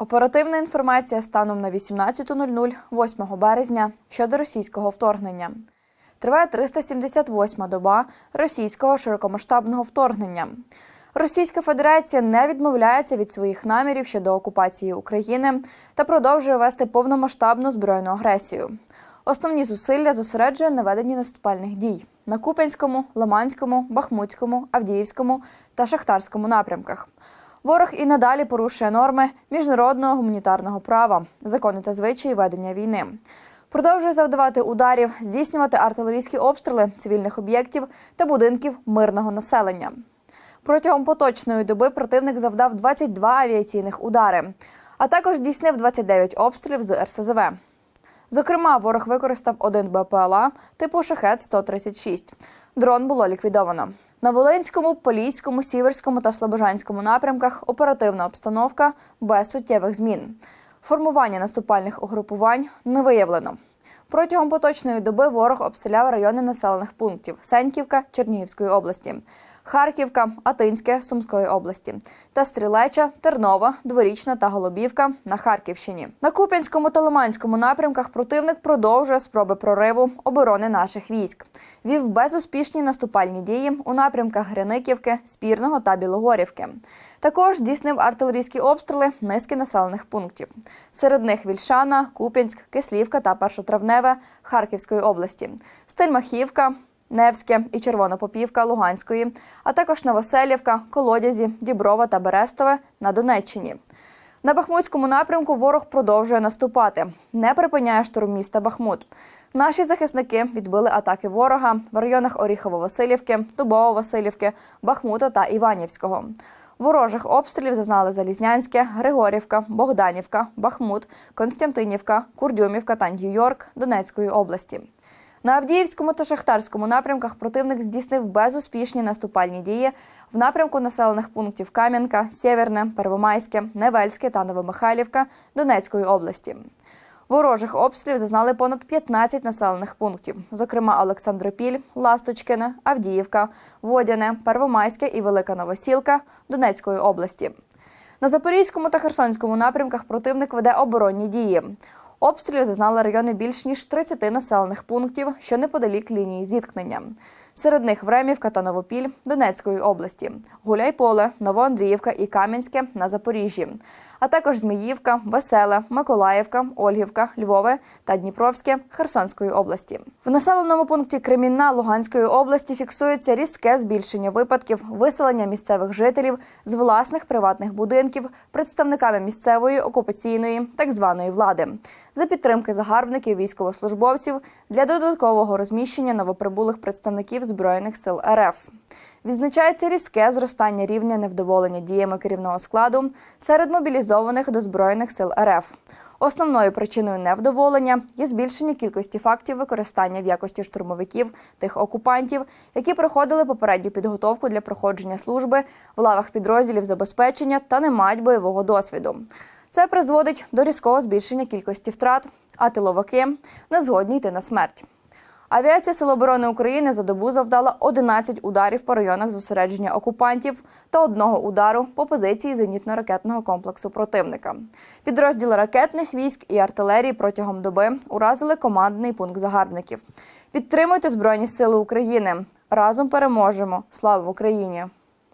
Оперативна інформація станом на 18.00 8 березня щодо російського вторгнення. Триває 378-ма доба російського широкомасштабного вторгнення. Російська Федерація не відмовляється від своїх намірів щодо окупації України та продовжує вести повномасштабну збройну агресію. Основні зусилля зосереджує на веденні наступальних дій на Куп'янському, Лиманському, Бахмутському, Авдіївському та Шахтарському напрямках. Ворог і надалі порушує норми міжнародного гуманітарного права, закони та звичаї ведення війни. Продовжує завдавати ударів, здійснювати артилерійські обстріли цивільних об'єктів та будинків мирного населення. Протягом поточної доби противник завдав 22 авіаційних удари, а також здійснив 29 обстрілів з РСЗВ. Зокрема, ворог використав один БПЛА типу шахет 136 Дрон було ліквідовано. На Волинському, Поліському, Сіверському та Слобожанському напрямках оперативна обстановка без суттєвих змін. Формування наступальних угрупувань не виявлено. Протягом поточної доби ворог обстріляв райони населених пунктів Сеньківка Чернігівської області, Харківка, Атинське Сумської області та Стрілеча, Тернова, Дворічна та Голубівка на Харківщині. На Куп'янському та Лиманському напрямках противник продовжує спроби прориву оборони наших військ. Вів безуспішні наступальні дії у напрямках Гриниківки, Спірного та Білогорівки. Також здійснив артилерійські обстріли низки населених пунктів. Серед них Вільшана, Куп'янськ, Кислівка та Першотравневе Харківської області, Стельмахівка, Невське і Червонопопівка Луганської, а також Новоселівка, Колодязі, Діброва та Берестове на Донеччині. На Бахмутському напрямку ворог продовжує наступати, не припиняє штурм міста Бахмут. Наші захисники відбили атаки ворога в районах Оріхово-Василівки, Дубово-Василівки, Бахмута та Іванівського. Ворожих обстрілів зазнали Залізнянське, Григорівка, Богданівка, Бахмут, Константинівка, Курдюмівка та Нью-Йорк Донецької області. На Авдіївському та Шахтарському напрямках противник здійснив безуспішні наступальні дії в напрямку населених пунктів Кам'янка, Сєвєрне, Первомайське, Невельське та Новомихайлівка Донецької області. Ворожих обстрілів зазнали понад 15 населених пунктів, зокрема Олександропіль, Ласточкине, Авдіївка, Водяне, Первомайське і Велика Новосілка Донецької області. На Запорізькому та Херсонському напрямках противник веде оборонні дії. Обстрілів зазнали райони більш ніж 30 населених пунктів, що неподалік лінії зіткнення. Серед них Времівка та Новопіль Донецької області, Гуляйполе, Новоандріївка і Кам'янське на Запоріжжі, а також Зміївка, Веселе, Миколаївка, Ольгівка, Львове та Дніпровське Херсонської області. В населеному пункті Кремінна Луганської області фіксується різке збільшення випадків виселення місцевих жителів з власних приватних будинків представниками місцевої окупаційної так званої влади за підтримки загарбників військовослужбовців для додаткового розміщення новоприбулих представників збройних сил РФ. Відзначається різке зростання рівня невдоволення діями керівного складу серед мобілізованих до збройних сил РФ. Основною причиною невдоволення є збільшення кількості фактів використання в якості штурмовиків тих окупантів, які проходили попередню підготовку для проходження служби в лавах підрозділів забезпечення та не мають бойового досвіду. Це призводить до різкого збільшення кількості втрат, а тиловики не згодні йти на смерть. Авіація Сил оборони України за добу завдала 11 ударів по районах зосередження окупантів та одного удару по позиції зенітно-ракетного комплексу противника. Підрозділи ракетних військ і артилерії протягом доби уразили командний пункт загарбників. Підтримуйте Збройні Сили України. Разом переможемо. Слава Україні!